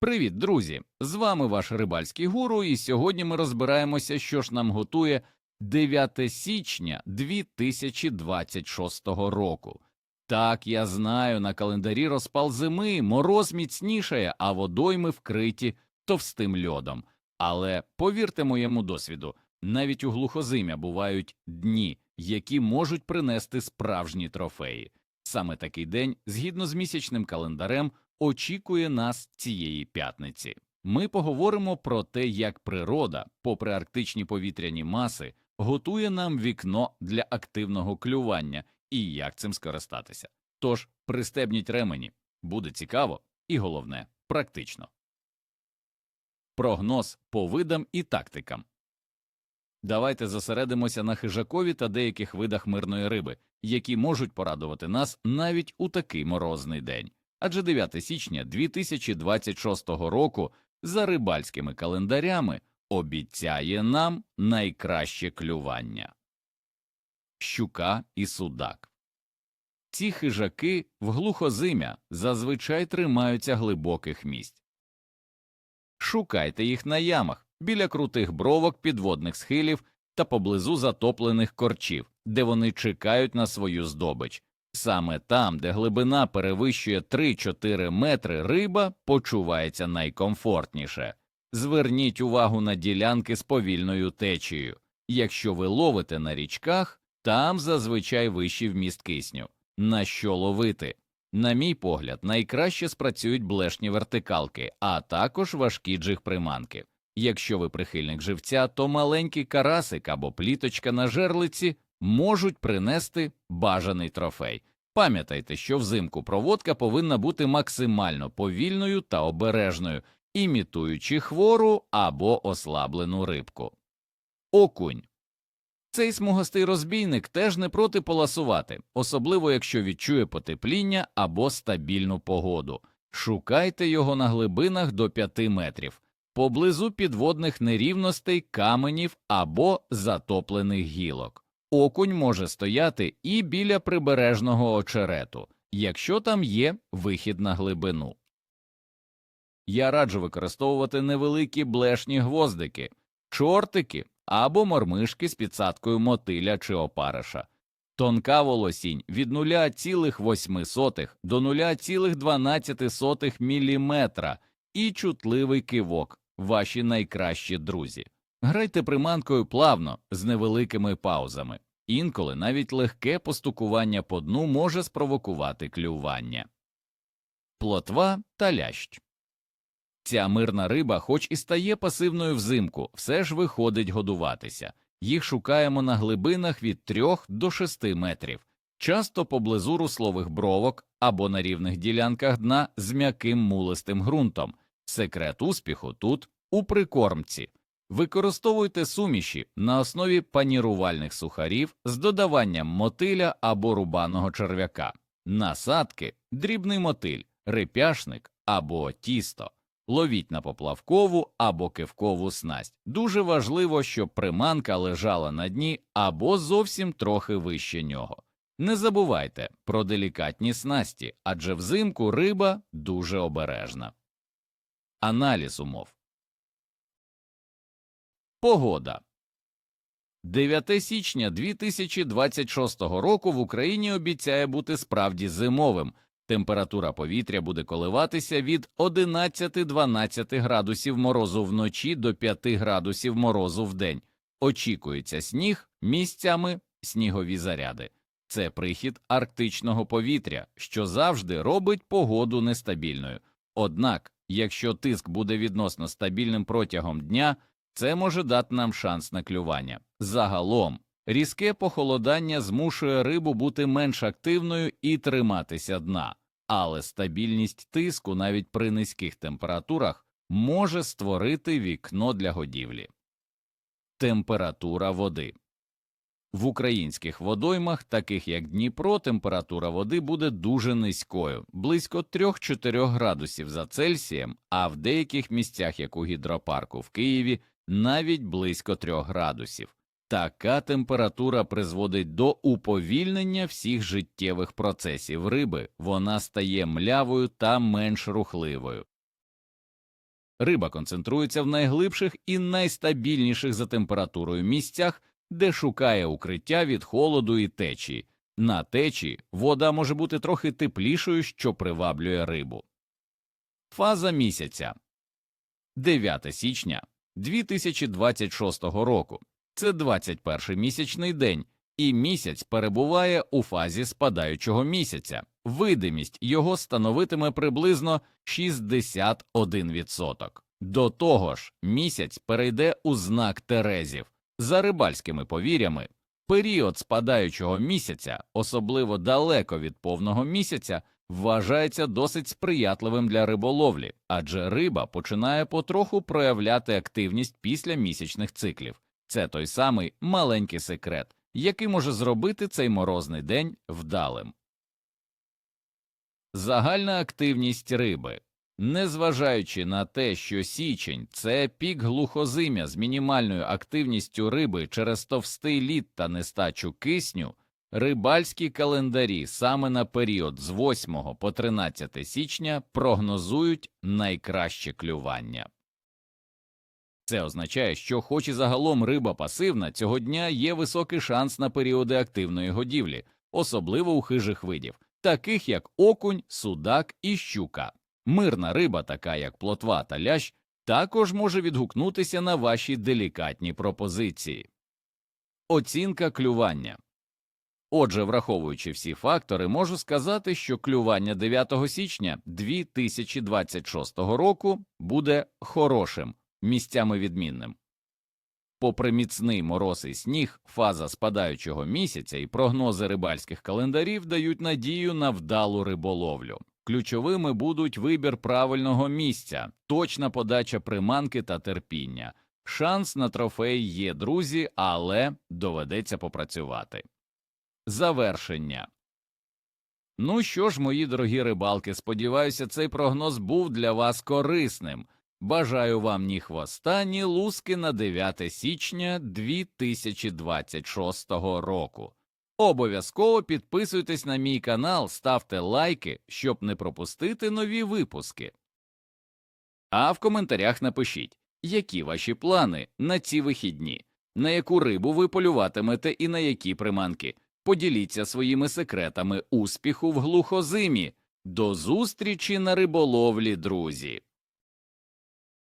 Привіт, друзі! З вами ваш рибальський гуру, і сьогодні ми розбираємося, що ж нам готує 9 січня 2026 року. Так, я знаю, на календарі розпал зими, мороз міцнішає, а водойми вкриті товстим льодом. Але повірте моєму досвіду, навіть у глухозим'я бувають дні, які можуть принести справжні трофеї. Саме такий день, згідно з місячним календарем, очікує нас цієї п'ятниці. Ми поговоримо про те, як природа, попри арктичні повітряні маси, готує нам вікно для активного клювання і як цим скористатися. Тож пристебніть ремені, буде цікаво і головне практично. Прогноз по видам і тактикам. Давайте зосередимося на хижакові та деяких видах мирної риби, які можуть порадувати нас навіть у такий морозний день. Адже 9 січня 2026 року за рибальськими календарями обіцяє нам найкраще клювання. Щука і судак. Ці хижаки в глухозим'я зазвичай тримаються глибоких місць. Шукайте їх на ямах, біля крутих бровок підводних схилів та поблизу затоплених корчів, де вони чекають на свою здобич. Саме там, де глибина перевищує 3-4 метри, риба почувається найкомфортніше. Зверніть увагу на ділянки з повільною течією. Якщо ви ловите на річках, там зазвичай вищий вміст кисню. На що ловити? На мій погляд, найкраще спрацюють блешні вертикалки, а також важкі джиг-приманки. Якщо ви прихильник живця, то маленький карасик або пліточка на жерлиці можуть принести бажаний трофей. Пам'ятайте, що взимку проводка повинна бути максимально повільною та обережною, імітуючи хвору або ослаблену рибку. Окунь. Цей смугастий розбійник теж не проти поласувати, особливо якщо відчує потепління або стабільну погоду. Шукайте його на глибинах до 5 метрів, поблизу підводних нерівностей, каменів або затоплених гілок. Окунь може стояти і біля прибережного очерету, якщо там є вихід на глибину. Я раджу використовувати невеликі блешні гвоздики, чортики або мормишки з підсадкою мотиля чи опариша. Тонка волосінь від 0,8 до 0,12 мм і чутливий кивок ваші найкращі друзі. Грайте приманкою плавно з невеликими паузами. Інколи навіть легке постукування по дну може спровокувати клювання. Плотва та лящ. Ця мирна риба, хоч і стає пасивною взимку, все ж виходить годуватися. Їх шукаємо на глибинах від 3 до 6 метрів, часто поблизу руслових бровок або на рівних ділянках дна з м'яким мулистим ґрунтом. Секрет успіху тут у прикормці. Використовуйте суміші на основі панірувальних сухарів з додаванням мотиля або рубаного черв'яка, насадки, дрібний мотиль, репяшник або тісто. Ловіть на поплавкову або кивкову снасть. Дуже важливо, щоб приманка лежала на дні або зовсім трохи вище нього. Не забувайте про делікатні снасті, адже взимку риба дуже обережна. Аналіз умов Погода 9 січня 2026 року в Україні обіцяє бути справді зимовим. Температура повітря буде коливатися від 11-12 градусів морозу вночі до 5 градусів морозу вдень. Очікується сніг місцями снігові заряди. Це прихід арктичного повітря, що завжди робить погоду нестабільною. Однак, якщо тиск буде відносно стабільним протягом дня, це може дати нам шанс на клювання. Загалом, різке похолодання змушує рибу бути менш активною і триматися дна, але стабільність тиску навіть при низьких температурах може створити вікно для годівлі. Температура води в українських водоймах, таких як Дніпро, температура води буде дуже низькою, близько 3-4 градусів за Цельсієм, а в деяких місцях, як у гідропарку в Києві, навіть близько 3 градусів. Така температура призводить до уповільнення всіх життєвих процесів риби, вона стає млявою та менш рухливою. Риба концентрується в найглибших і найстабільніших за температурою місцях, де шукає укриття від холоду і течії. На течії вода може бути трохи теплішою, що приваблює рибу. Фаза місяця 9 січня 2026 року. Це 21 місячний день, і місяць перебуває у фазі спадаючого місяця. Видимість його становитиме приблизно 61%. До того ж, місяць перейде у знак Терезів. За рибальськими повір'ями, період спадаючого місяця, особливо далеко від повного місяця, вважається досить сприятливим для риболовлі, адже риба починає потроху проявляти активність після місячних циклів. Це той самий маленький секрет, який може зробити цей морозний день вдалим. Загальна активність риби. Незважаючи на те, що січень це пік глухозим'я з мінімальною активністю риби через товстий лід та нестачу кисню, рибальські календарі саме на період з 8 по 13 січня прогнозують найкраще клювання. Це означає, що, хоч і загалом риба пасивна, цього дня є високий шанс на періоди активної годівлі, особливо у хижих видів, таких як окунь, судак і щука. Мирна риба, така як плотва та лящ, також може відгукнутися на ваші делікатні пропозиції. Оцінка клювання. Отже, враховуючи всі фактори, можу сказати, що клювання 9 січня 2026 року буде хорошим, місцями відмінним. Попри міцний мороз і сніг, фаза спадаючого місяця і прогнози рибальських календарів дають надію на вдалу риболовлю. Ключовими будуть вибір правильного місця, точна подача приманки та терпіння. Шанс на трофей є, друзі, але доведеться попрацювати. Завершення. Ну що ж, мої дорогі рибалки, сподіваюся, цей прогноз був для вас корисним. Бажаю вам ні хвоста, ні луски на 9 січня 2026 року. Обов'язково підписуйтесь на мій канал, ставте лайки, щоб не пропустити нові випуски. А в коментарях напишіть, які ваші плани на ці вихідні, на яку рибу ви полюватимете і на які приманки. Поділіться своїми секретами успіху в глухозимі. До зустрічі на риболовлі, друзі!